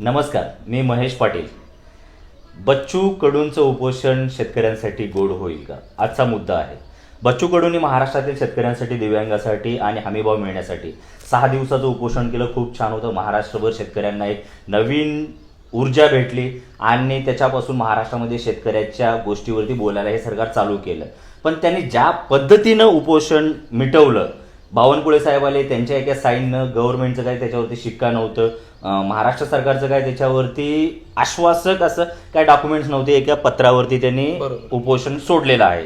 नमस्कार मी महेश पाटील. बच्चू कडूंचं उपोषण शेतकऱ्यांसाठी गोड होईल का? आजचा मुद्दा आहे. बच्चू कडूंनी महाराष्ट्रातील शेतकऱ्यांसाठी दिव्यांगासाठी आणि हमीभाव मिळण्यासाठी सहा दिवसाचं उपोषण केलं. खूप छान होतं. महाराष्ट्रभर शेतकऱ्यांना एक नवीन ऊर्जा भेटली आणि त्याच्यापासून महाराष्ट्रामध्ये शेतकऱ्याच्या गोष्टीवरती बोलायला हे सरकार चालू केलं. पण त्यांनी ज्या पद्धतीनं उपोषण मिटवलं बावनकुळे साहेब आले त्यांच्या एका साईननं गव्हर्नमेंटचं काही त्याच्यावरती शिक्का नव्हतं. महाराष्ट्र सरकारचं काय त्याच्यावरती आश्वासक असं काय डॉक्युमेंट्स नव्हते एका पत्रावरती त्यांनी. उपोषण सोडलेलं आहे.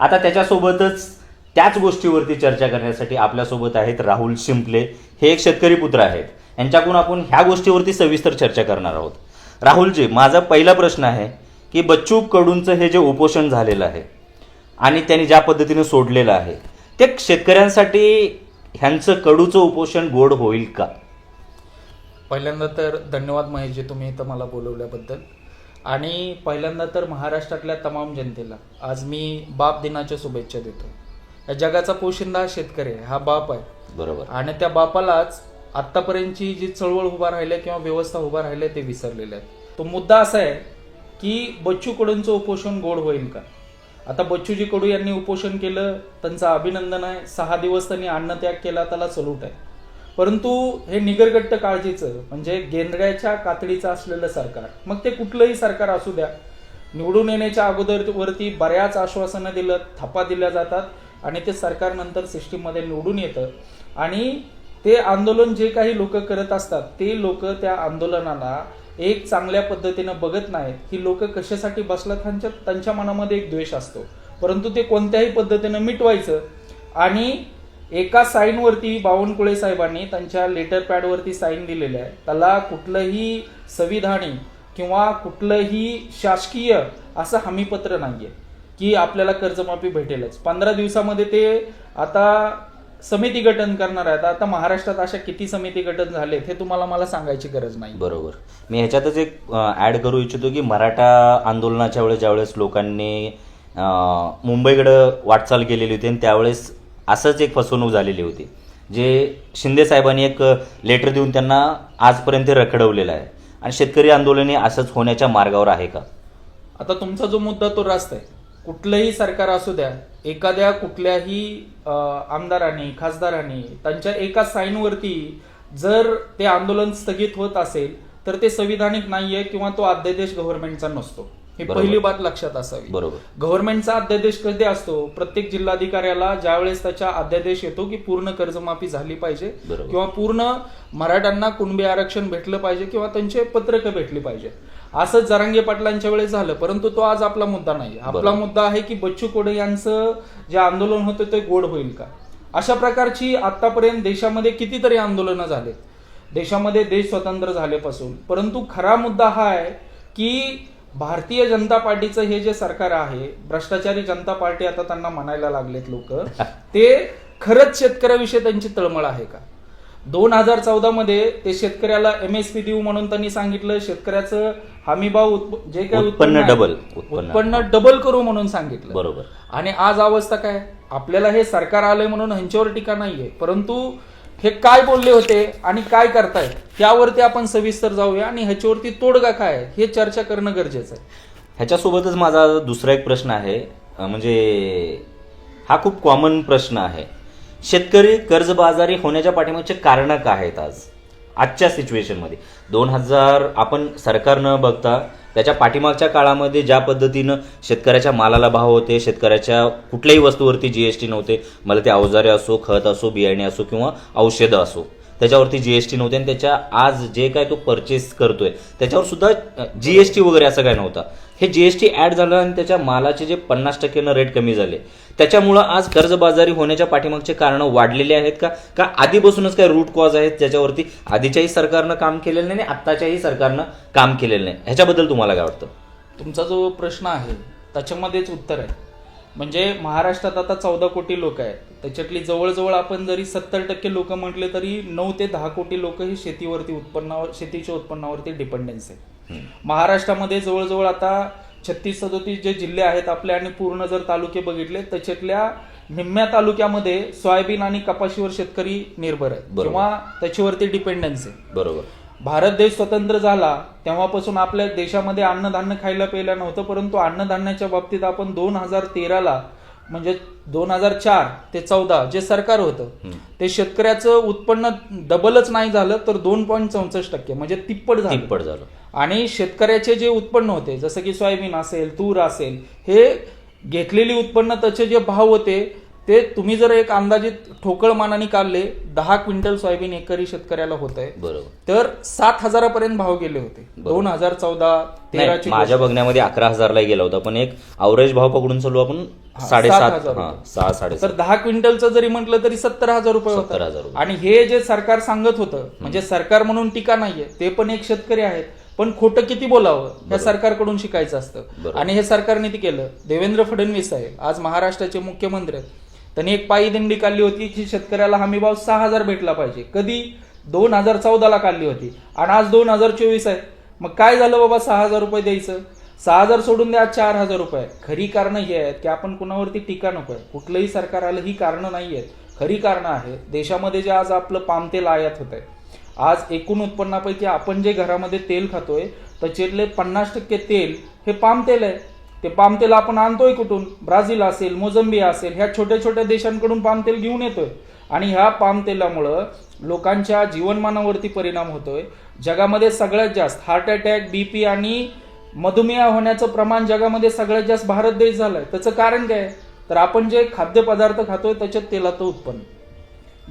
आता त्याच्यासोबतच त्याच गोष्टीवरती चर्चा करण्यासाठी आपल्यासोबत आहेत राहुल शिंपले. हे एक शेतकरी पुत्र आहेत. यांच्याकडून आपण ह्या गोष्टीवरती सविस्तर चर्चा करणार आहोत. राहुलजी माझा पहिला प्रश्न आहे की बच्चू कडूंचं हे जे उपोषण झालेलं आहे आणि त्यांनी ज्या पद्धतीने सोडलेलं आहे ते शेतकऱ्यांसाठी ह्यांचं कडूचं उपोषण गोड होईल का? पहिल्यांदा तर धन्यवाद महेशजी तुम्ही इथं मला बोलवल्याबद्दल. आणि पहिल्यांदा तर महाराष्ट्रातल्या तमाम जनतेला आज मी बाप दिनाच्या शुभेच्छा देतो. या जगाचा पोशिंदा शेतकरी आहे हा बाप आहे. बरोबर. आणि त्या बापालाच आत्तापर्यंतची जी चळवळ उभा राहिल्या किंवा व्यवस्था उभा राहिल्या ते विसरलेले आहेत. तो मुद्दा असा आहे की बच्चू कडूंचं उपोषण गोड होईल का? आता बच्चूजी कडू यांनी उपोषण केलं त्यांचं अभिनंदन आहे. सहा दिवस त्यांनी अन्नत्याग केला त्याला सलूट आहे. परंतु हे निगरगट्ट काळजीचं म्हणजे गेंद्र्याच्या कातडीचं असलेलं सरकार मग ते कुठलंही सरकार असू द्या निवडून येण्याच्या अगोदर वरती बऱ्याच आश्वासनं दिलं थप्पा दिल्या जातात आणि ते सरकार नंतर सिस्टीममध्ये निवडून येतं. आणि ते आंदोलन जे काही लोक करत असतात ते लोक त्या आंदोलनाला एक चांगल्या पद्धतीनं बघत नाहीत. ही लोक कशासाठी बसलात त्यांच्या त्यांच्या मनामध्ये एक द्वेष असतो. परंतु ते कोणत्याही पद्धतीनं मिटवायचं आणि एका साईनवरती बावनकुळे साहेबांनी त्यांच्या लेटर पॅडवरती साईन दिलेलं आहे. त्याला कुठलंही संविधानी किंवा कुठलंही शासकीय असं हमीपत्र नाही आहे की आपल्याला कर्जमाफी भेटेलच. पंधरा दिवसामध्ये ते आता समिती गठन करणार आहेत. आता महाराष्ट्रात अशा किती समिती गठन झालेत हे तुम्हाला मला सांगायची गरज नाही. बरोबर. मी ह्याच्यातच एक ॲड करू इच्छितो की मराठा आंदोलनाच्या वेळेस ज्यावेळेस लोकांनी मुंबईकडं वाटचाल केलेली होती आणि त्यावेळेस असंच एक फसवणूक झालेली होती. जे शिंदे साहेबांनी एक लेटर देऊन त्यांना आजपर्यंत रखडवलेलं आहे. आणि शेतकरी आंदोलन हे असंच होण्याच्या मार्गावर आहे का? आता तुमचा जो मुद्दा तो रास्त आहे. कुठलंही सरकार असू द्या एखाद्या कुठल्याही आमदारांनी खासदारांनी त्यांच्या एका साईनवरती जर ते आंदोलन स्थगित होत असेल तर ते संविधानिक नाही आहे किंवा तो अध्यादेश गव्हर्नमेंटचा नसतो. ही. पहिली बात लक्षात असावी. बरोबर. गव्हर्नमेंटचा अध्यादेश कधी असतो? प्रत्येक जिल्हाधिकाऱ्याला ज्यावेळेस त्याच्या अध्यादेश येतो की पूर्ण कर्जमाफी झाली पाहिजे बरोबर. किंवा पूर्ण मराठ्यांना कुणबी आरक्षण भेटलं पाहिजे किंवा त्यांचे पत्रकं भेटली पाहिजे. असंच जरांगे पाटलांच्या वेळेस झालं परंतु तो आज आपला मुद्दा नाही. आपला बरोबर. मुद्दा आहे की बच्चू कोडे यांचं जे आंदोलन होतं ते गोड होईल का? अशा प्रकारची आतापर्यंत देशामध्ये कितीतरी आंदोलनं झालेत. देशामध्ये देश स्वतंत्र झाल्यापासून. परंतु खरा मुद्दा हा आहे की भारतीय जनता पार्टीचं हे जे सरकार आहे भ्रष्टाचारी जनता पार्टी आता त्यांना म्हणायला लागलेत लोक ते खरंच शेतकऱ्याविषयी त्यांची तळमळ आहे का? दोन हजार चौदा मध्ये ते शेतकऱ्याला एमएसपी देऊ म्हणून त्यांनी सांगितलं शेतकऱ्याचं हमीभाव जे काही उत्पन्न उत्पन्न. उत्पन्न. डबल करू म्हणून सांगितलं. बरोबर. आणि आज अवस्था काय? आपल्याला हे सरकार आलंय म्हणून ह्यांच्यावर टीका नाहीये परंतु हे काय बोलले होते आणि काय करतायत त्यावरती आपण सविस्तर जाऊया आणि ह्याच्यावरती तोडगा काय आहे, हे चर्चा करणं गरजेचं आहे. ह्याच्यासोबतच माझा दुसरा एक प्रश्न आहे म्हणजे हा खूप कॉमन प्रश्न आहे. शेतकरी कर्जबाजारी होण्याच्या पाठीमागचे कारणं काय आहेत आज? आजच्या सिच्युएशनमध्ये दोन हजार आपण सरकार न बघता त्याच्या पाठीमागच्या काळामध्ये ज्या पद्धतीनं शेतकऱ्याच्या मालाला भाव होते शेतकऱ्याच्या कुठल्याही वस्तूवरती जी एस टी नव्हते मला ते अवजारे असो खत असो बियाणे असो किंवा औषधं असो त्याच्यावरती जी एस टी नव्हते आणि त्याच्या आज जे काय तो परचेस करतोय त्याच्यावर सुद्धा जी एस टी वगैरे असं काय नव्हतं. हे जीएसटी ऍड झालं आणि त्याच्या मालाचे जे पन्नास टक्क्यानं रेट कमी झाले. त्याच्यामुळं आज कर्जबाजारी होण्याच्या पाठीमागचे कारण वाढलेले आहेत का? का आधीपासूनच काय रूट कॉज आहेत ज्याच्यावरती आधीच्याही सरकारनं काम केलेलं नाही आणि आत्ताच्याही सरकारनं काम केलेलं नाही? ह्याच्याबद्दल तुम्हाला काय वाटतं? तुमचा जो प्रश्न आहे त्याच्यामध्येच उत्तर आहे. म्हणजे महाराष्ट्रात आता चौदा कोटी लोक आहेत. त्याच्यातली जवळजवळ आपण जरी सत्तर टक्के लोक म्हटले तरी नऊ ते दहा कोटी लोक ही शेतीवरती उत्पन्नावर शेतीच्या उत्पन्नावरती डिपेंडन्स आहे. महाराष्ट्रामध्ये जवळजवळ आता छत्तीस सदोतीस जे जिल्हे आहेत आपले आणि पूर्ण जर तालुके बघितले त्याच्यातल्या निम्म्या तालुक्यामध्ये सोयाबीन आणि कपाशीवर शेतकरी निर्भर आहेत. किंवा त्याच्यावरती डिपेंडन्स आहे. बरोबर. भारत देश स्वतंत्र झाला तेव्हापासून आपल्या देशामध्ये अन्नधान्य खायला प्यायला नव्हतं परंतु अन्नधान्याच्या बाबतीत आपण दोन हजार तेराला म्हणजे दोन हजार चार ते चौदा जे सरकार होतं ते शेतकऱ्याचं उत्पन्न डबलच नाही झालं तर दोन पॉईंट चौसष्ट टक्के म्हणजे तिप्पट झालं. तिप्पट झालं. आणि शेतकऱ्याचे जे उत्पन्न होते जसं की सोयाबीन असेल तूर असेल हे घेतलेली उत्पन्न त्याचे जे भाव होते ते तुम्ही जर एक अंदाजित ठोकळ मानाने काढले दहा क्विंटल सोयाबीन एकरी शेतकऱ्याला होत आहे बरोबर. तर सात हजारापर्यंत भाव गेले होते. दोन हजार चौदा तेराची माझ्या बघण्यामध्ये अकरा हजारला गेला होता पण एक अवरेज भाव पकडून चालू आपण साडेसात. सहा साडेसात. तर दहा क्विंटलचं जरी म्हटलं तरी सत्तर हजार रुपये 70,000 होतं रुपये. आणि हे जे सरकार सांगत होतं म्हणजे सरकार म्हणून टीका नाहीये ते पण एक शेतकरी आहेत. पण खोटं किती बोलावं? या सरकारकडून शिकायचं असतं. आणि हे सरकारने ते केलं. देवेंद्र फडणवीस साहेब आज महाराष्ट्राचे मुख्यमंत्री आहेत. त्यांनी एक पायी दिंडी काढली होती की शेतकऱ्याला हमी भाव सहा हजार भेटला पाहिजे. कधी? दोन हजार चौदाला काढली होती. आणि आज दोन हजार चोवीस आहे. मग काय झालं बाबा सहा हजार रुपये द्यायचं? सहा हजार सोडून द्या चार हजार रुपये. खरी कारणं ही आहेत की आपण कुणावरती टीका नकोय कुठलंही सरकार आलं ही कारणं नाही आहेत खरी कारणं आहेत देशामध्ये जे आज आपलं पामतेल आयात होत आहे आज एकूण उत्पन्नापैकी आपण जे घरामध्ये तेल खातोय त्याच्यातले पन्नास टक्के तेल हे पाम तेल आहे. ते पाम तेल आपण आणतोय कुठून? ब्राझील असेल मोझंबिया असेल ह्या छोट्या छोट्या देशांकडून पाम तेल घेऊन येतोय. आणि ह्या पाम तेलामुळं लोकांच्या जीवनमानावरती परिणाम होतोय. जगामध्ये सगळ्यात जास्त हार्ट अटॅक बीपी आणि मधुमेह होण्याचं प्रमाण जगामध्ये सगळ्यात जास्त भारत देश झालाय. त्याचं कारण काय? तर आपण जे खाद्यपदार्थ खातोय त्याच्यात तेलाचं उत्पन्न.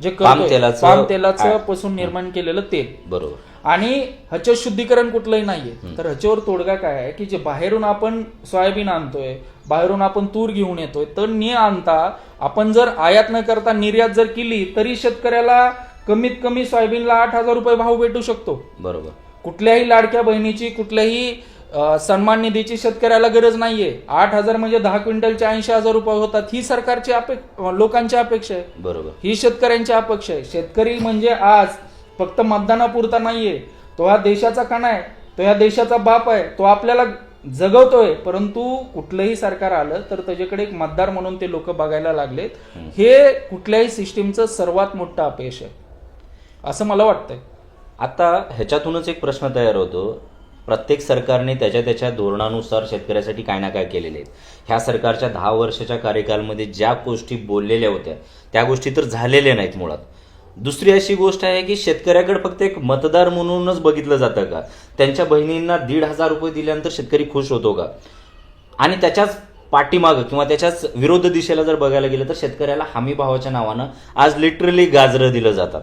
जे पाम तेलाचं- पाम तेलाचं पासून निर्माण केलेलं तेल. बरोबर. आणि ह्याचं शुद्धीकरण कुठलंही नाहीये. तर ह्याच्यावर तोडगा काय आहे की जे बाहेरून आपण सोयाबीन आणतोय बाहेरून आपण तूर घेऊन येतोय तर न आणता आपण जर आयात न करता निर्यात जर केली तरी शेतकऱ्याला कमीत कमी सोयाबीनला आठ हजार रुपये भाव भेटू शकतो. बरोबर. कुठल्याही लाडक्या बहिणीची कुठल्याही सन्मान निधीची शेतकऱ्याला गरज नाहीये. आठ हजार म्हणजे दहा क्विंटलचे ऐंशी हजार रुपये होतात. ही सरकारची अपेक लोकांची अपेक्षा आहे. बरोबर. ही शेतकऱ्यांची अपेक्षा आहे. शेतकरी म्हणजे आज फक्त मतदानापुरता नाहीये. तो हा देशाचा कणा आहे. तो या देशाचा बाप आहे. तो आपल्याला जगवतोय. परंतु कुठलंही सरकार आलं तर त्याच्याकडे एक मतदार म्हणून ते लोक बघायला लागलेत. हे कुठल्याही सिस्टीमचं सर्वात मोठं अपयश आहे. असं मला वाटतंय. आता ह्याच्यातूनच एक प्रश्न तयार होतो. प्रत्येक सरकारने त्याच्या त्याच्या धोरणानुसार शेतकऱ्यासाठी काय ना काय केलेले आहेत. ह्या सरकारच्या दहा वर्षाच्या कार्यकालमध्ये ज्या गोष्टी बोललेल्या होत्या त्या गोष्टी तर झालेल्या नाहीत मुळात. दुसरी अशी गोष्ट आहे की शेतकऱ्याकडे फक्त एक मतदार म्हणूनच बघितलं जातं का? त्यांच्या बहिणींना दीड हजार रुपये दिल्यानंतर शेतकरी खुश होतो का? आणि त्याच्याच पाठीमागं किंवा त्याच्याच विरोध दिशेला जर बघायला गेलं तर शेतकऱ्याला हमी भावाच्या नावानं आज लिटरली गाजरं दिलं जातात.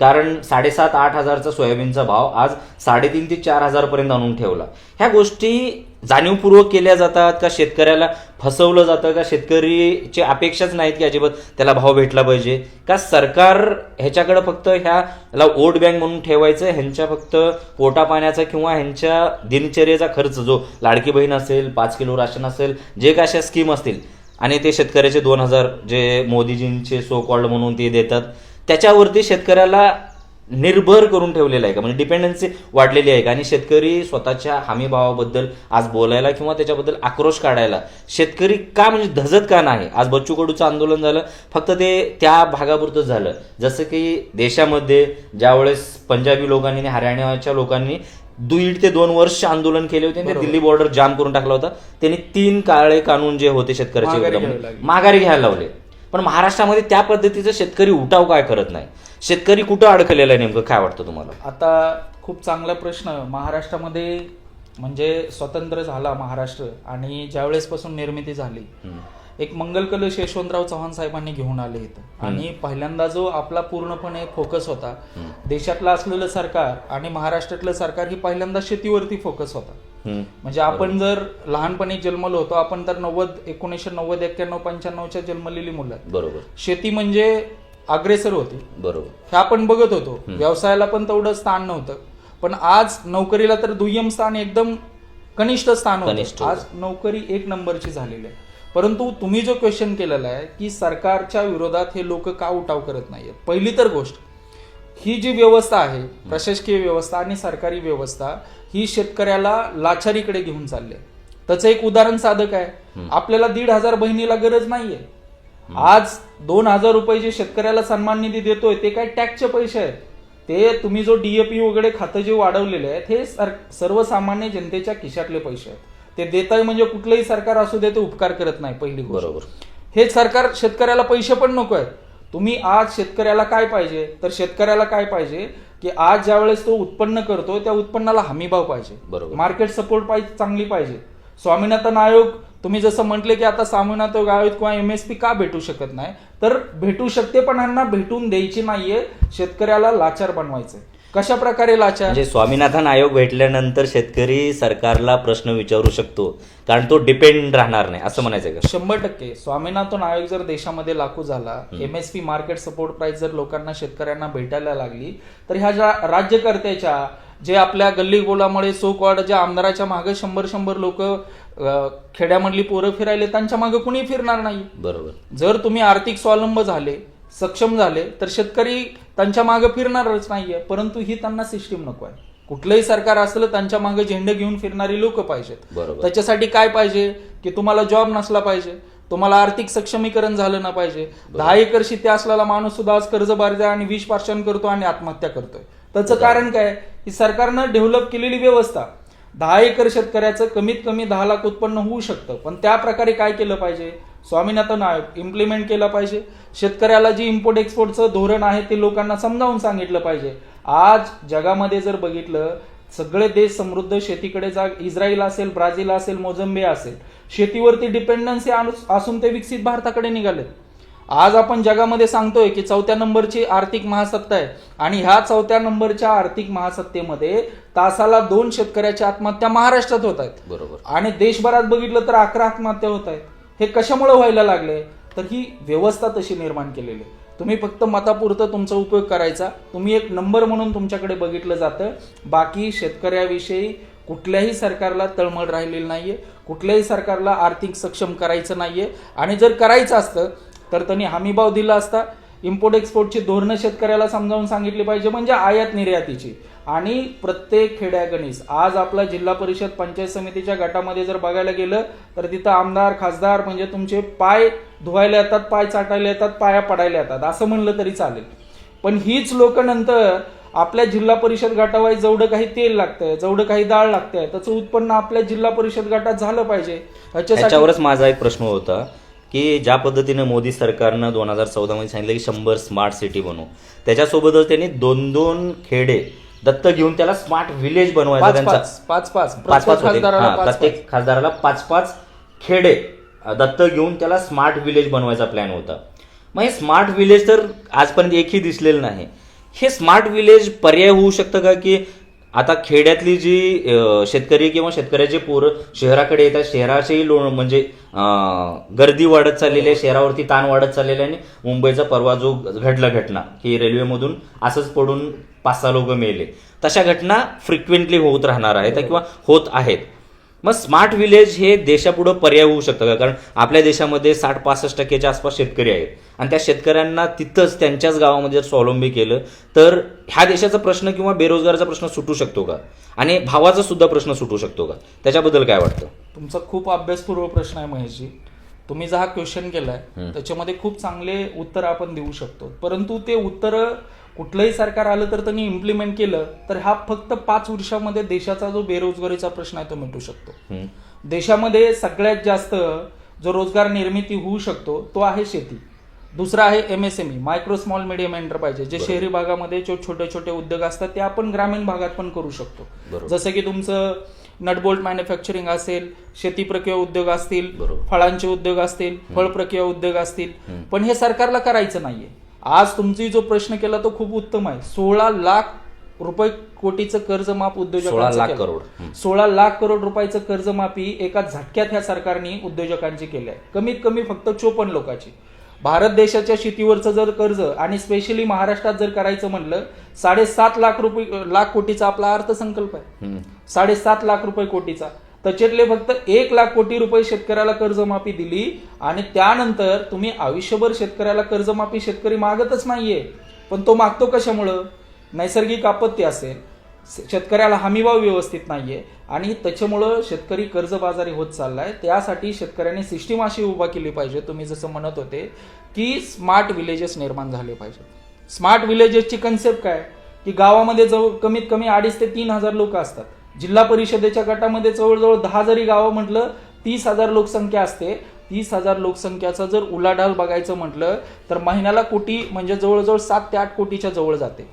कारण साडेसात आठ हजारचा सोयाबीनचा भाव आज साडेतीन ते चार हजारपर्यंत आणून ठेवला. ह्या गोष्टी जाणीवपूर्वक केल्या जातात का शेतकऱ्याला फसवलं जातं का? शेतकरीची अपेक्षाच नाहीत की अजिबात त्याला भाव भेटला पाहिजे. का सरकार ह्याच्याकडं फक्त ह्याला वोट बँक म्हणून ठेवायचं ह्यांच्या फक्त पोटा पाण्याचा किंवा ह्यांच्या दिनचर्येचा खर्च जो लाडकी बहीण असेल पाच किलो राशन असेल जे काय अशा स्कीम असतील. आणि ते शेतकऱ्याचे दोन हजार जे मोदीजींचे सो कॉल्ड म्हणून ते देतात. त्याच्यावरती शेतकऱ्याला निर्भर करून ठेवलेलं आहे का? म्हणजे डिपेंडन्सी वाढलेली आहे का? आणि शेतकरी स्वतःच्या हमी भावाबद्दल आज बोलायला किंवा त्याच्याबद्दल आक्रोश काढायला शेतकरी का म्हणजे धजत का नाही? आज बच्चू कडूचं आंदोलन झालं फक्त ते त्या भागापुरतं झालं. जसं की देशामध्ये ज्यावेळेस पंजाबी लोकांनी आणि हरियाणाच्या लोकांनी दीड ते दोन वर्ष आंदोलन केले होते ते. दिल्ली बॉर्डर जाम करून टाकला होता. त्यांनी तीन काळे कानून जे होते शेतकऱ्याचे. माघारी घ्यायला लावले. पण महाराष्ट्रामध्ये त्या पद्धतीचं शेतकरी उठाव काय करत नाही? शेतकरी कुठं अडकलेला आहे नेमकं? काय वाटतं तुम्हाला? आता खूप चांगला प्रश्न. महाराष्ट्रामध्ये म्हणजे स्वतंत्र झाला महाराष्ट्र आणि ज्यावेळेसपासून निर्मिती झाली एक मंगल कलश यशवंतराव चव्हाण साहेबांनी घेऊन आले इथं. आणि पहिल्यांदा जो आपला पूर्णपणे फोकस होता देशातलं असलेलं सरकार आणि महाराष्ट्रातलं सरकार ही पहिल्यांदा शेतीवरती फोकस होता. म्हणजे आपण जर लहानपणी जन्मलो होतो आपण तर नव्वद एकोणीसशे नव्वद एक्क्याण्णव पंच्याण्णवच्या जन्मलेली मुलं. बरोबर. शेती म्हणजे अग्रेसर होती. बरोबर. हे आपण बघत होतो. व्यवसायाला पण तेवढं स्थान नव्हतं. पण आज नोकरीला तर दुय्यम स्थान एकदम कनिष्ठ स्थान होतं. आज नोकरी एक नंबरची झालेली आहे. परंतु तुम्ही जो क्वेश्चन केलेला आहे की सरकारच्या विरोधात हे लोक का उठाव करत नाहीयेत? पहिली तर गोष्ट ही जी व्यवस्था आहे प्रशासकीय व्यवस्था आणि सरकारी व्यवस्था ही शेतकऱ्याला लाचारीकडे घेऊन चालली आहे. त्याचं एक उदाहरण साधक आहे. आपल्याला दीड हजार बहिणीला गरज नाहीये. आज दोन हजार रुपये जे शेतकऱ्याला सन्मान निधी देतोय ते काय टॅक्सचे पैसे आहेत? ते तुम्ही जो डीएपी वगैरे खातं जे वाढवलेले आहेत हे सर- सर्वसामान्य जनतेच्या खिशातले पैसे आहेत. ते देत आहे म्हणजे कुठलंही सरकार असू दे ते उपकार करत नाही पहिली बरोबर. हे सरकार शेतकऱ्याला पैसे पण नको आहेत. तुम्ही आज शेतकऱ्याला काय पाहिजे? तर शेतकऱ्याला काय पाहिजे? की आज ज्या वेळेस तो उत्पन्न करतो त्या उत्पन्नाला हमीभाव पाहिजे. बरोबर. मार्केट सपोर्ट पाहिजे चांगली पाहिजे. स्वामीनाथन आयोग तुम्ही जसं म्हटले की आता स्वामीनाथन आयोग किंवा एमएसपी का भेटू शकत नाही? तर भेटू शकते पण यांना भेटून द्यायची नाहीये. शेतकऱ्याला लाचार बनवायचंय. कशा प्रकारे लाचार म्हणजे स्वामीनाथन आयोग भेटल्यानंतर शेतकरी सरकारला प्रश्न विचारू शकतो. कारण तो डिपेंड राहणार नाही असं म्हणायचं का? शंभर टक्के. स्वामीनाथन आयोग जर देशामध्ये लागू झाला एमएसपी मार्केट सपोर्ट प्राइस जर लोकांना शेतकऱ्यांना भेटायला लागली तर ह्या ज्या राज्यकर्त्याच्या जे आपल्या गल्ली गोलामुळे सो कॉड ज्या आमदाराच्या मागे शंभर शंभर लोक खेड्यामधली पोरं फिरायले त्यांच्या मागे कुणी फिरणार नाही. बरोबर. जर तुम्ही आर्थिक स्वावलंब झाले सक्षम झाले तर शेतकरी त्यांच्या मागे फिरणारच नाहीये परंतु ही त्यांना सिस्टीम नको आहे. कुठलंही सरकार असलं त्यांच्या मागे झेंडे घेऊन फिरणारी लोक पाहिजेत. त्याच्यासाठी काय पाहिजे? की तुम्हाला जॉब नसला पाहिजे. तुम्हाला आर्थिक सक्षमीकरण झालं ना पाहिजे. दहा एकर शेती असलेला माणूस सुद्धा आज कर्ज बारजा आणि विष पार्शन करतो आणि आत्महत्या करतोय. त्याचं कारण काय? ही सरकारनं डेव्हलप केलेली व्यवस्था. दहा एकर शेतकऱ्याचं कमीत कमी दहा लाख उत्पन्न होऊ शकतं. पण त्या प्रकारे काय केलं पाहिजे? स्वामीनाथन आयोग इम्प्लिमेंट केला पाहिजे. शेतकऱ्याला जी इम्पोर्ट एक्सपोर्टचं धोरण आहे ते लोकांना समजावून सांगितलं पाहिजे. आज जगामध्ये जर बघितलं सगळे देश समृद्ध शेतीकडे जा इस्रायल असेल ब्राझील असेल मोझंबे असेल शेतीवरती डिपेंडन्सी असून ते विकसित भारताकडे निघाले आज आपण जगामध्ये सांगतोय की चौथ्या नंबरची आर्थिक महासत्ता आहे. आणि ह्या चौथ्या नंबरच्या आर्थिक महासत्तेमध्ये तासाला दोन शेतकऱ्याच्या आत्महत्या महाराष्ट्रात होत आहेत. बरोबर. आणि देशभरात बघितलं तर अकरा आत्महत्या होत आहेत. हे कशामुळे व्हायला लागले? तर ही व्यवस्था तशी निर्माण केलेली आहे. तुम्ही फक्त मतापुरतं तुमचा उपयोग करायचा. तुम्ही एक नंबर म्हणून तुमच्याकडे बघितलं जातं. बाकी शेतकऱ्याविषयी कुठल्याही सरकारला तळमळ राहिलेली नाहीये. कुठल्याही सरकारला आर्थिक सक्षम करायचं नाहीये. आणि जर करायचं असतं तर त्यांनी हमीभाव दिला असता. इम्पोर्ट एक्सपोर्टची धोरणं शेतकऱ्याला समजावून सांगितली पाहिजे म्हणजे आयात निर्यातीची. आणि प्रत्येक खेड्यागणीस आज आपला जिल्हा परिषद पंचायत समितीच्या गटामध्ये जर बघायला गेलं तर तिथं आमदार खासदार म्हणजे तुमचे पाय धुवायला येतात पाय चाटायला येतात पाया पडायला येतात. असं म्हणलं तरी चालेल. पण हीच लोक नंतर आपल्या जिल्हा परिषद गटावाईज जेवढं काही तेल लागतंय जेवढं काही डाळ लागतंय त्याचं उत्पन्न आपल्या जिल्हा परिषद गटात झालं पाहिजे. त्याच्यावरच ह्याच्यावरच माझा एक प्रश्न होता की ज्या पद्धतीने मोदी सरकारनं दोन हजार चौदामध्ये सांगितलं की शंभर स्मार्ट सिटी बनवू. त्याच्यासोबतच त्यांनी दोन दोन खेडे दत्त घेऊन त्याला स्मार्ट विलेज बनवायचा पाच त्यांचा. पाच पाच पाच. पाच होते. खासदाराला हा, पाच पाच. प्रत्येक खासदाराला पाच पाच खेडे अ, दत्त घेऊन त्याला स्मार्ट विलेज बनवायचा प्लॅन होता. मग हे स्मार्ट विलेज तर आजपर्यंत एकही दिसलेलं नाही. हे स्मार्ट विलेज पर्याय होऊ शकतं का? की आता खेड्यातली जी अ, शेतकरी किंवा शेतकऱ्याचे पोरं शहराकडे येतात शहराचेही लो म्हणजे अ, गर्दी वाढत चाललेली आहे शहरावरती ताण वाढत चाललेला आहे आणि मुंबईचा परवा जो घडला घटना की रेल्वेमधून असंच पडून पाच सहा लोक मेले. तशा घटना फ्रिक्वेंटली होत राहणार आहेत किंवा होत आहेत. मग स्मार्ट विलेज हे देशापुढं पर्याय होऊ शकतं का? कारण आपल्या देशामध्ये साठ पासष्ट टक्क्याच्या आसपास शेतकरी आहेत. आणि त्या शेतकऱ्यांना तिथंच त्यांच्याच गावामध्ये जर स्वावलंबी केलं तर ह्या देशाचा प्रश्न किंवा बेरोजगाराचा प्रश्न सुटू शकतो का? आणि भावाचा सुद्धा प्रश्न सुटू शकतो का? त्याच्याबद्दल काय वाटतं? तुमचा खूप अभ्यासपूर्व प्रश्न आहे महेशजी. तुम्ही जो हा क्वेश्चन केलाय. त्याच्यामध्ये खूप चांगले उत्तर आपण देऊ शकतो. परंतु ते उत्तर कुठलंही सरकार आलं तर त्यांनी इम्प्लिमेंट केलं तर हा फक्त पाच वर्षामध्ये देशाचा जो बेरोजगारीचा प्रश्न आहे तो मिटू शकतो. देशामध्ये सगळ्यात जास्त जो रोजगार निर्मिती होऊ शकतो तो आहे शेती दुसरा आहे MSME micro small medium enterprises जे शहरी भागामध्ये जो छोटे छोटे उद्योग असतात ते आपण ग्रामीण भागात पण करू शकतो. जसं की तुमचं नटबोल्ट मॅन्युफॅक्चरिंग असेल शेती प्रक्रिया उद्योग असतील. फळांचे उद्योग असतील फळ प्रक्रिया उद्योग असतील. पण हे सरकारला करायचं नाहीये आज तुमची जो प्रश्न केला तो खूप उत्तम आहे सोळा लाख रुपये कोटीचं कर्ज माफ सोळा उद्योजकांचं लाख. करोड. सोळा लाख करोड रुपयाचं कर्जमाफी एका झटक्यात ह्या सरकारने उद्योजकांची केली आहे कमीत कमी फक्त चोपन्न लोकांची भारत देशाच्या शेतीवरचं जर कर्ज आणि स्पेशली महाराष्ट्रात जर करायचं म्हणलं साडेसात लाख रुपये लाख कोटीचा आपला अर्थसंकल्प आहे. साडेसात लाख रुपये कोटीचा त्याच्यातले फक्त एक लाख कोटी रुपये शेतकऱ्याला कर्जमाफी दिली आणि त्यानंतर तुम्ही आयुष्यभर शेतकऱ्याला कर्जमाफी शेतकरी मागतच नाहीये. पण तो मागतो कशामुळं? नैसर्गिक आपत्ती असेल शेतकऱ्याला हमीभाव व्यवस्थित नाहीये आणि त्याच्यामुळं शेतकरी कर्जबाजारी होत चाललाय. त्यासाठी शेतकऱ्यांनी सिस्टीम अशी उभा केली पाहिजे. तुम्ही जसं म्हणत होते की स्मार्ट विलेजेस निर्माण झाले पाहिजे स्मार्ट विलेजेसची कन्सेप्ट काय? की गावामध्ये जवळ कमीत कमी अडीच ते तीन हजार लोक असतात. जिल्हा परिषदेच्या गटामध्ये जवळजवळ दहा जरी गावं म्हटलं तीस हजार लोकसंख्या असते. तीस हजार लोकसंख्याचा जर उलाढाल बघायचं म्हटलं तर महिन्याला कोटी म्हणजे जवळजवळ सात ते आठ कोटीच्या जवळ जाते.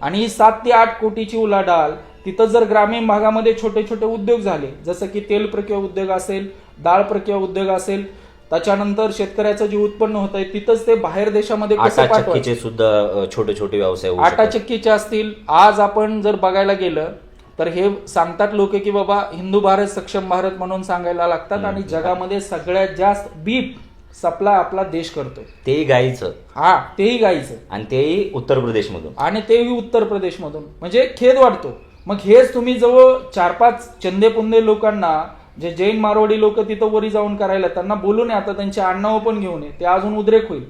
आणि ही सात ते आठ कोटीची उलाढाल तिथं जर ग्रामीण भागामध्ये छोटे छोटे उद्योग झाले जसं की तेल प्रक्रिया उद्योग असेल डाळ प्रक्रिया उद्योग असेल त्याच्यानंतर शेतकऱ्याचं जे उत्पन्न होत आहे तिथंच ते बाहेर देशामध्ये कसं पाठवायचं? सुद्धा छोटे छोटे व्यवसाय आटा. चक्कीचे असतील. आज आपण जर बघायला गेलं तर हे सांगतात लोक की बाबा हिंदू भारत सक्षम भारत म्हणून सांगायला लागतात आणि जगामध्ये सगळ्यात जास्त बीप सप्लाय आपला देश करतोय. तेही गाईचं. हा तेही गाईचं. आणि तेही उत्तर प्रदेशमधून. आणि तेही उत्तर प्रदेशमधून. म्हणजे खेद वाटतो मग हेच तुम्ही जवळ चार पाच चंदे पुंदे लोकांना जे जैन मारवाडी लोक तिथं वरी जाऊन करायला त्यांना बोलून आता त्यांचे आडनावं पण घेऊन ये. ते अजून उद्रेक होईल.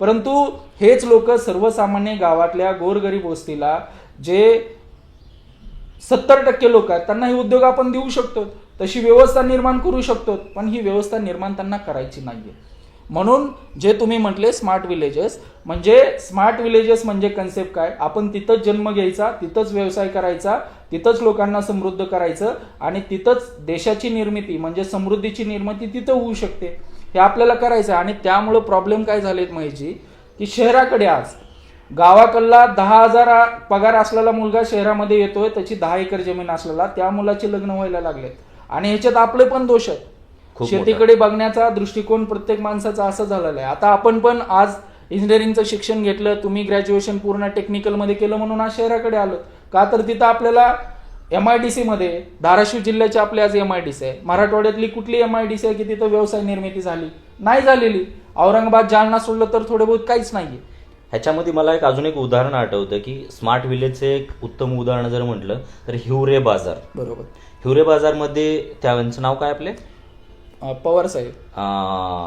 परंतु हेच लोक सर्वसामान्य गावातल्या गोरगरीब वस्तीला जे सत्तर टक्के लोक आहेत त्यांना हे उद्योग आपण देऊ शकतो तशी व्यवस्था निर्माण करू शकतो पण ही व्यवस्था निर्माण त्यांना करायची नाहीये. म्हणून जे तुम्ही म्हटले स्मार्ट विलेजेस म्हणजे स्मार्ट विलेजेस म्हणजे कन्सेप्ट काय? आपण तिथंच जन्म घ्यायचा तिथंच व्यवसाय करायचा तिथंच लोकांना समृद्ध करायचं आणि तिथंच देशाची निर्मिती म्हणजे समृद्धीची निर्मिती तिथं होऊ शकते. हे आपल्याला करायचं आहे आणि त्यामुळं प्रॉब्लेम काय झालेत माहिती? की शहराकडे आज गावाकडला दहा हजार पगार असलेला मुलगा शहरामध्ये येतोय त्याची दहा एकर जमीन असलेला त्या मुलाचे लग्न व्हायला लागलेत. आणि ह्याच्यात आपले पण दोष आहेत. शेतीकडे बघण्याचा दृष्टिकोन प्रत्येक माणसाचा असं झालेला आहे. आता आपण पण आज इंजिनिअरिंगचं शिक्षण घेतलं तुम्ही ग्रॅज्युएशन पूर्ण टेक्निकलमध्ये केलं म्हणून आज शहराकडे आलो का तर तिथं आपल्याला एम आय डी सी मध्ये धाराशिव जिल्ह्याची आपली आज एम आय डी सी आहे. मराठवाड्यातली कुठली एम आय डी सी आहे की तिथं व्यवसाय निर्मिती झाली? नाही झालेली. औरंगाबाद जालना सोडलं तर थोडे बहुत काहीच नाहीये. ह्याच्यामध्ये मला एक अजून एक उदाहरण आठवतं की स्मार्ट विलेजचं एक उत्तम उदाहरण जर म्हटलं तर हिवरे बाजार. बरोबर. हिवरे बाजारमध्ये त्यांचं नाव काय आपले? पवार साहेब.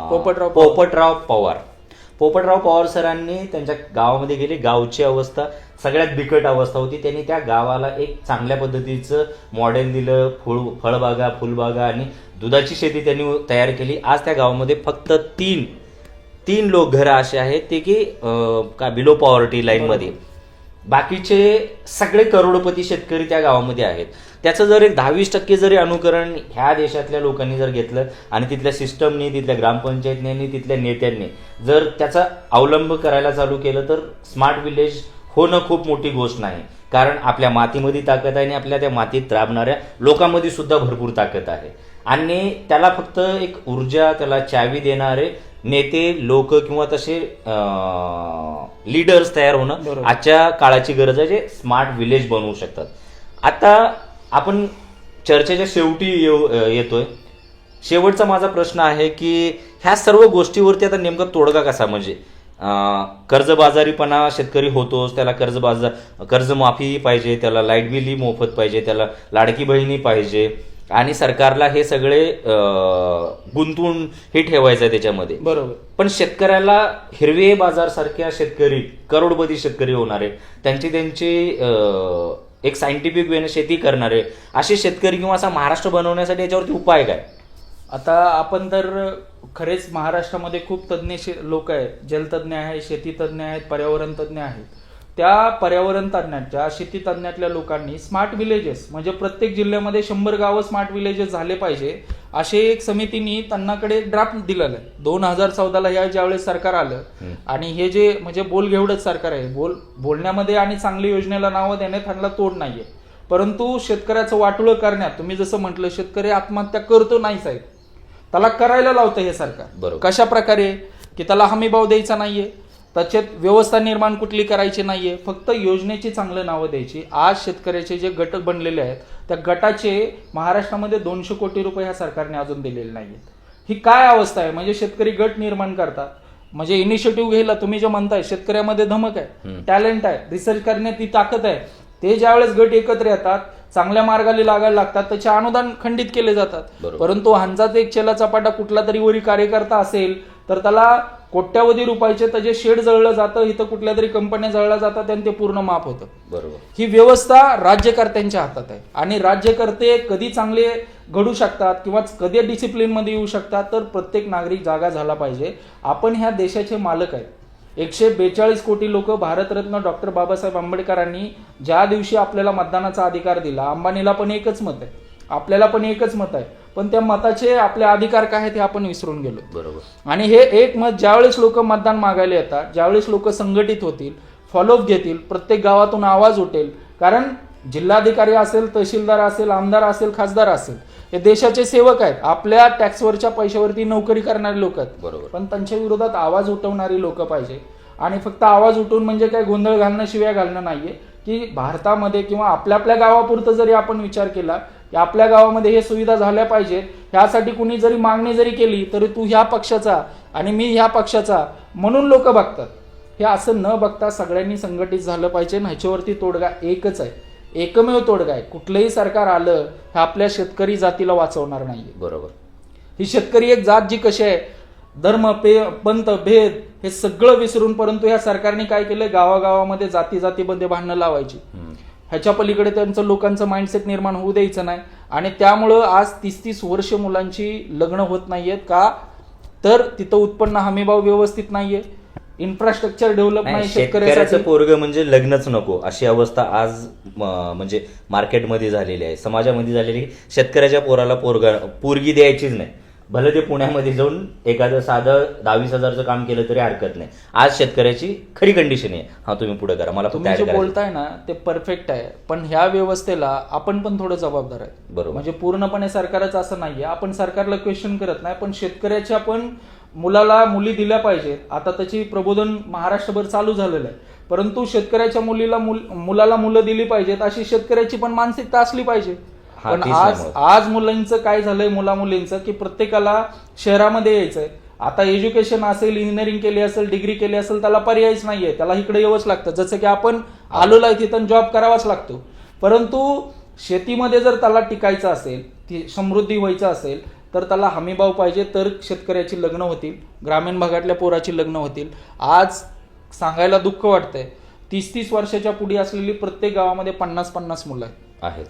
पोपटराव. पोपटराव पवार. पोपटराव पवार सरांनी त्यांच्या गावामध्ये गेले गावची अवस्था सगळ्यात बिकट अवस्था होती. त्यांनी त्या गावाला एक चांगल्या पद्धतीचं मॉडेल दिलं फुल फळबागा फुलबागा आणि दुधाची शेती त्यांनी तयार केली. आज त्या गावामध्ये फक्त तीन तीन लोक घरं असे आहेत ते की अं, का बिलो पॉवर्टी लाईनमध्ये बाकीचे सगळे करोडपती शेतकरी त्या गावामध्ये आहेत. त्याचं जर एक दहावीस टक्के जरी अनुकरण ह्या देशातल्या लोकांनी जर घेतलं आणि तिथल्या सिस्टमनी तिथल्या ग्रामपंचायतनी आणि तिथल्या नेत्यांनी जर त्याचा अवलंब करायला चालू केलं तर स्मार्ट विलेज होणं खूप मोठी गोष्ट नाही. कारण आपल्या मातीमध्ये ताकद आहे आणि आपल्या त्या मातीत राबणाऱ्या लोकांमध्ये सुद्धा भरपूर ताकद आहे. आणि त्याला फक्त एक ऊर्जा त्याला चावी देणारे नेते लोक किंवा तसे लीडर्स तयार होणं. आजच्या काळाची गरज आहे जे स्मार्ट विलेज बनवू शकतात. आता आपण चर्चेच्या शेवटी येऊ येतोय. शेवटचा माझा प्रश्न आहे की ह्या सर्व गोष्टीवरती आता नेमका तोडगा कसा? म्हणजे कर्जबाजारीपणा शेतकरी होतोच त्याला कर्जबाजार कर्जमाफी पाहिजे त्याला लाइट बिलही मोफत पाहिजे त्याला लाडकी बहिणी पाहिजे. आणि सरकारला हे सगळे गुंतवून हे ठेवायचं आहे त्याच्यामध्ये. बरोबर. पण शेतकऱ्याला हिरवे बाजार सारख्या शेतकरी करोडपती शेतकरी होणारे त्यांची त्यांची एक सायंटिफिक वेने शेती करणारे असे शेतकरी किंवा असा महाराष्ट्र बनवण्यासाठी याच्यावरती उपाय काय? आता आपण तर खरेच महाराष्ट्रामध्ये खूप तज्ज्ञ लोक आहेत. जलतज्ञ आहेत शेती तज्ज्ञ आहेत पर्यावरण तज्ज्ञ आहेत. त्या पर्यावरण तज्ज्ञाच्या शेती तज्ज्ञातल्या लोकांनी स्मार्ट विलेजेस म्हणजे प्रत्येक जिल्ह्यामध्ये शंभर गावं स्मार्ट विलेजेस झाले पाहिजे असे एक समितीनी त्यांनाकडे ड्राफ्ट दिलेलं आहे. दोन हजार चौदाला या ज्यावेळेस सरकार आलं आणि हे जे म्हणजे बोल घेवडच सरकार आहे. बोल बोलण्यामध्ये आणि चांगल्या योजनेला नावं देण्यात त्यांना तोड नाहीये. परंतु शेतकऱ्याचं वाटोळं करण्यात तुम्ही जसं म्हटलं शेतकरी आत्महत्या करतो नाही साहेब. त्याला करायला लावतं हे सरकार. बरोबर. कशा प्रकारे? की त्याला हमी भाव द्यायचा नाहीये. त्याच्यात व्यवस्था निर्माण कुठली करायची नाहीये. फक्त योजनेची चांगलं नावं द्यायची. आज शेतकऱ्याचे जे गट बनलेले आहेत त्या गटाचे महाराष्ट्रामध्ये दोनशे कोटी रुपये ह्या सरकारने अजून दिलेले नाहीयेत. ही काय अवस्था आहे? म्हणजे शेतकरी गट निर्माण करतात. म्हणजे इनिशिएटिव्ह घ्यायला तुम्ही जे म्हणताय शेतकऱ्यामध्ये धमक आहे टॅलेंट आहे रिसर्च करण्यात ती ताकद आहे. ते ज्यावेळेस गट एकत्र येतात चांगल्या मार्गाला लागायला लागतात त्याचे अनुदान खंडित केले जातात. परंतु हांचाच एक चेला चपाटा कुठला तरी वरी कार्यकर्ता असेल तर त्याला कोट्यावधी रुपयाचे त्याचे शेड जळलं जातं इथं कुठल्या तरी कंपन्या जळल्या जातात आणि ते पूर्ण माफ होतं. बरोबर. ही व्यवस्था राज्यकर्त्यांच्या हातात आहे. आणि राज्यकर्ते कधी चांगले घडू शकतात किंवा कधी डिसिप्लिनमध्ये येऊ शकतात तर प्रत्येक नागरिक जागा झाला पाहिजे. आपण ह्या देशाचे मालक आहेत. एकशे बेचाळीस कोटी लोक भारतरत्न डॉक्टर बाबासाहेब आंबेडकरांनी ज्या दिवशी आपल्याला मतदानाचा अधिकार दिला अंबानीला पण एकच मत आहे. आपल्याला पण एकच मत आहे. पण त्या मताचे आपले अधिकार काय आहेत हे आपण विसरून गेलो. बरोबर. आणि हे एक मत ज्यावेळेस लोक मतदान मागायला येतात ज्यावेळेस लोक संघटित होतील फॉलोअप घेतील प्रत्येक गावातून आवाज उठेल कारण जिल्हाधिकारी असेल तहसीलदार असेल आमदार असेल खासदार असेल हे देशाचे सेवक आहेत. आपल्या टॅक्सवरच्या पैशावरती नोकरी करणारे लोक आहेत. बरोबर. पण त्यांच्या विरोधात आवाज उठवणारी लोक पाहिजे. आणि फक्त आवाज उठवून म्हणजे काय गोंधळ घालणं शिव्या घालणं नाहीये की भारतामध्ये किंवा आपल्या आपल्या गावापुरतं जरी आपण विचार केला की आपल्या गावामध्ये हे सुविधा झाल्या पाहिजेत ह्यासाठी कुणी जरी मागणी जरी केली तरी तू ह्या पक्षाचा आणि मी ह्या पक्षाचा म्हणून लोक बघतात. हे असं न बघता सगळ्यांनी संघटित झालं पाहिजे ह्याच्यावरती तोडगा एकच आहे. एकमेव तोडगा आहे. कुठलंही सरकार आलं हे आपल्या शेतकरी जातीला वाचवणार नाहीये. बरोबर. ही शेतकरी एक जात जी कशी आहे धर्म पे पंत भेद हे सगळं विसरून परंतु ह्या सरकारने काय केलं गावागावामध्ये जाती जातीमध्ये भांडणं लावायची. ह्याच्या पलीकडे त्यांचं लोकांचं माइंडसेट निर्माण होऊ द्यायचं नाही. आणि त्यामुळं आज तीस तीस वर्ष मुलांची लग्न होत नाहीयेत का? तर तिथं उत्पन्न हमीभाव व्यवस्थित नाहीये. इन्फ्रास्ट्रक्चर डेव्हलप नाही, नाही शेतकऱ्याचं पोरग म्हणजे लग्नच नको. अशी अवस्था आज म्हणजे मार्केटमध्ये झालेली आहे. समाजामध्ये झालेली. शेतकऱ्याच्या पोराला पोरगा पोरगी द्यायचीच नाही. भले ते पुण्यामध्ये जाऊन एखादं साधं दहावीस हजारचं काम केलं तरी हरकत नाही. आज शेतकऱ्याची खरी कंडिशन आहे. हा तुम्ही पुढे करा. मला तुम्ही जे. बोलताय ना ते परफेक्ट आहे. पण ह्या व्यवस्थेला आपण पण थोडं जबाबदार आहे. बरोबर. म्हणजे पूर्णपणे सरकारच असं नाहीये. आपण सरकारला क्वेश्चन करत नाही पण शेतकऱ्याच्या पण मुलाला मुली दिल्या पाहिजेत. आता त्याची प्रबोधन महाराष्ट्रभर चालू झालेलं आहे. परंतु शेतकऱ्याच्या मुलीला मुल- मुलाला मुलं दिली पाहिजेत अशी शेतकऱ्याची पण मानसिकता असली पाहिजे. पण आज आज मुलांचं काय झालंय मुला मुलींचं की प्रत्येकाला शहरामध्ये यायचंय. आता एज्युकेशन असेल इंजिनिअरिंग केली असेल डिग्री केली असेल त्याला पर्यायच नाहीये. त्याला इकडे यावंच लागतं. जसं की आपण आलोला तिथं जॉब करावाच लागतो. परंतु शेतीमध्ये जर त्याला टिकायचं असेल ती समृद्धी व्हायचं असेल तर त्याला हमीभाव पाहिजे तर शेतकऱ्याची लग्न होतील ग्रामीण भागातल्या पोराची लग्न होतील. आज सांगायला दुःख वाटतंय. तीस तीस वर्षाच्या पुढे असलेली प्रत्येक गावामध्ये पन्नास पन्नास मुलं आहेत.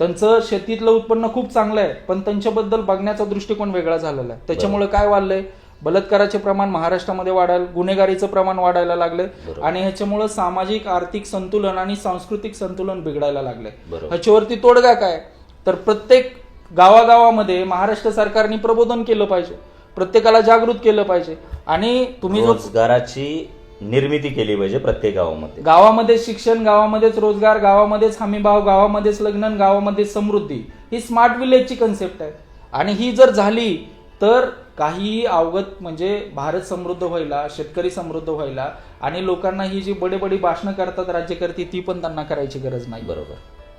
त्यांचं शेतीतलं उत्पन्न खूप चांगलं आहे पण त्यांच्याबद्दल बघण्याचा दृष्टिकोन वेगळा झालेला आहे. त्याच्यामुळे काय वाढलंय? बलात्काराचे प्रमाण महाराष्ट्रामध्ये वाढायला गुन्हेगारीचं प्रमाण वाढायला लागलंय. आणि ह्याच्यामुळे सामाजिक आर्थिक संतुलन आणि सांस्कृतिक संतुलन बिघडायला लागलंय. ह्याच्यावरती तोडगा काय? तर प्रत्येक गावागावामध्ये महाराष्ट्र सरकारने प्रबोधन केलं पाहिजे प्रत्येकाला जागृत केलं पाहिजे. आणि तुम्ही रोजगाराची निर्मिती केली पाहिजे प्रत्येक गावामध्ये. गावामध्ये शिक्षण गावामध्येच रोजगार गावामध्येच हमीभाव गावामध्येच लग्न आणि गावामध्येच समृद्धी ही स्मार्ट विलेजची कन्सेप्ट आहे. आणि ही जर झाली तर काहीही अवगत म्हणजे भारत समृद्ध व्हायला शेतकरी समृद्ध व्हायला आणि लोकांना ही जी बडे बडी भाषणं करतात राज्यकर्ते ती पण त्यांना करायची गरज नाही. बरोबर.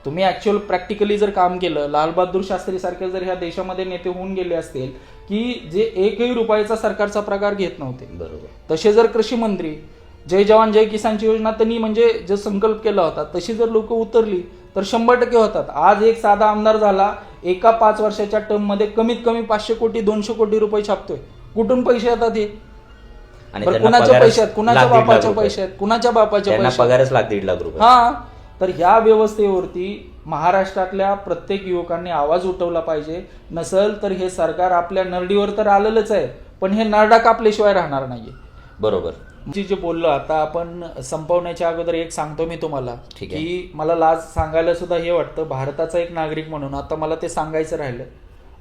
तुम्ही ऍक्च्युअल प्रॅक्टिकली जर काम केलं लालबहादूर शास्त्री सारखे जर ह्या देशामध्ये नेते होऊन गेले असतील की जे एकही रुपयाचा सरकारचा प्रकार घेत नव्हते. बरोबर. तसे जर कृषी मंत्री जय जवान जय किसानची योजना त्यांनी म्हणजे जो संकल्प केला होता तशी जर लोक उतरली तर शंभर टक्के होतात. आज एक साधा आमदार झाला एका पाच वर्षाच्या टर्ममध्ये कमीत कमी पाचशे कोटी दोनशे कोटी रुपये छापतोय. कुठून पैसे येतात हे? आणि बरं, त्यांना कुणाचे पगारच पैसे आहेत कुणाच्या लाख दीड लाख बापाचे रुपये. पैसे आहेत कुणाच्या बापाचे त्यांना पैसे आहेत? पगारच लाख दीड लाख रुपये. हा. तर ह्या व्यवस्थेवरती महाराष्ट्रातल्या प्रत्येक युवकांनी आवाज उठवला पाहिजे. नसल तर हे सरकार आपल्या नरडीवर तर आलेलंच आहे पण हे नरडा कापल्याशिवाय राहणार नाहीये. बरोबर. जी जे बोललो आता आपण संपवण्याच्या अगोदर एक सांगतो मी तुम्हाला. की मला लाज सांगायला सुद्धा हे वाटतं भारताचा एक नागरिक म्हणून आता मला ते सांगायचं राहिलं.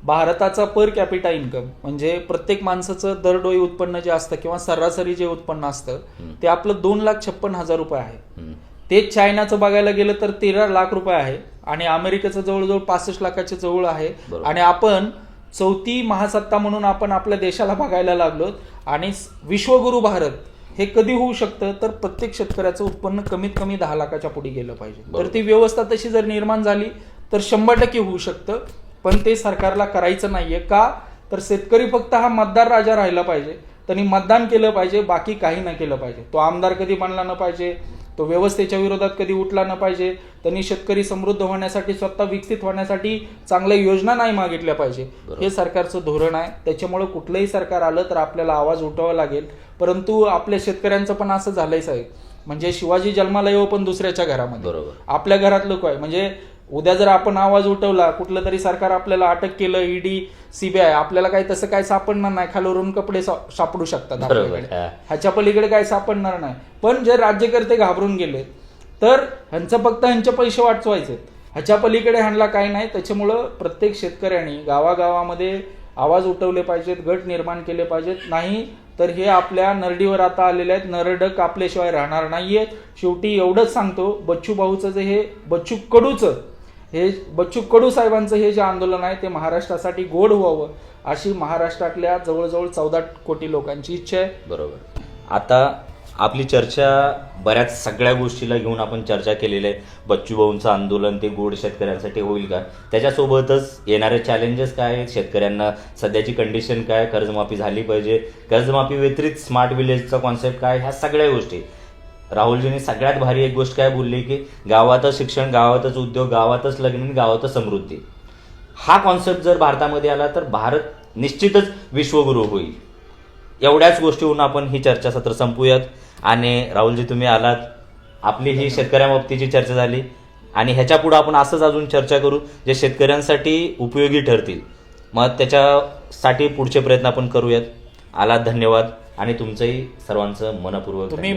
भारताचा पर कॅपिटा इन्कम म्हणजे प्रत्येक माणसाचं दरडोई उत्पन्न जे असतं किंवा सरासरी जे उत्पन्न असतं ते आपलं दोन लाख छप्पन हजार रुपये आहे. तेच चायनाचं बघायला गेलं तर तेरा लाख रुपये आहे. आणि अमेरिकेचं जवळजवळ पासष्ट लाखाच्या जवळ आहे. आणि आपण चौथी महासत्ता म्हणून आपण आपल्या देशाला बघायला लागलो आणि विश्वगुरु भारत हे कधी होऊ शकतं? तर प्रत्येक शेतकऱ्याचं उत्पन्न कमीत कमी दहा लाखाच्या पुढे गेलं पाहिजे. तर. ती व्यवस्था तशी जर निर्माण झाली तर शंभर टक्के होऊ शकतं. पण ते सरकारला करायचं नाहीये. का? तर शेतकरी फक्त हा मतदार राजा राहिला पाहिजे. त्यांनी मतदान केलं पाहिजे बाकी काही न केलं पाहिजे. तो आमदार कधी बनला न पाहिजे तो व्यवस्थेच्या विरोधात कधी उठला न पाहिजे त्यांनी शेतकरी समृद्ध होण्यासाठी स्वतः विकसित होण्यासाठी चांगल्या योजना नाही मागितल्या पाहिजे. हे सरकारचं धोरण आहे. त्याच्यामुळे कुठलंही सरकार आलं तर आपल्याला आवाज उठवावा लागेल. परंतु आपल्या शेतकऱ्यांचं पण असं झालंय साहेब. म्हणजे शिवाजी जन्माला येऊ पण दुसऱ्याच्या घरामध्ये. बरोबर. आपल्या घरात लोक आहे. म्हणजे उद्या जर आपण आवाज उठवला कुठलं तरी सरकार आपल्याला अटक केलं ईडी सीबीआय आपल्याला काही तसं काही सापडणार नाही. खालवरून कपडे सापडू शकतात आपल्याकडे. हा. ह्याच्या पलीकडे काही सापडणार नाही. पण जे राज्यकर्ते घाबरून गेले तर ह्यांचं फक्त ह्यांचे पैसे वाचवायचे. ह्याच्या पलीकडे ह्यांना काही नाही. त्याच्यामुळं प्रत्येक शेतकऱ्यांनी गावागावामध्ये आवाज उठवले पाहिजेत गट निर्माण केले पाहिजेत. नाही तर हे आपल्या नरडीवर आता आलेले आहेत. नरडक आपल्याशिवाय राहणार नाहीयेत. शेवटी एवढंच सांगतो बच्चू भाऊचं जे हे बच्चू कडूचं हे बच्चू कडू साहेबांचं हे जे आंदोलन आहे ते महाराष्ट्रासाठी गोड व्हावं अशी महाराष्ट्रातल्या जवळजवळ चौदा कोटी लोकांची इच्छा आहे. बरोबर. आता आपली चर्चा बऱ्याच सगळ्या गोष्टीला घेऊन आपण चर्चा केलेली आहे. बच्चू भाऊंचं आंदोलन ते गोड शेतकऱ्यांसाठी होईल का? त्याच्यासोबतच येणारे चॅलेंजेस काय आहेत? शेतकऱ्यांना सध्याची कंडिशन काय? कर्जमाफी झाली पाहिजे. कर्जमाफी व्यतिरिक्त स्मार्ट विलेजचा कॉन्सेप्ट काय? ह्या सगळ्या गोष्टी. राहुलजींनी सगळ्यात भारी एक गोष्ट काय बोलली की गावातच शिक्षण गावातच उद्योग गावातच लग्न आणि गावातच समृद्धी. हा कॉन्सेप्ट जर भारतामध्ये आला तर भारत निश्चितच विश्वगुरू होईल. एवढ्याच गोष्टीवरून आपण ही चर्चासत्र संपूयात. आणि राहुलजी तुम्ही आलात. आपली ही शेतकऱ्याबाबतीची चर्चा झाली. आणि ह्याच्या पुढे आपण असंच अजून चर्चा करू जे शेतकऱ्यांसाठी उपयोगी ठरतील. मग त्याच्यासाठी पुढचे प्रयत्न आपण करूयात. आलात धन्यवाद. आणि तुमचंही सर्वांचं मनपूर्वक तुम्ही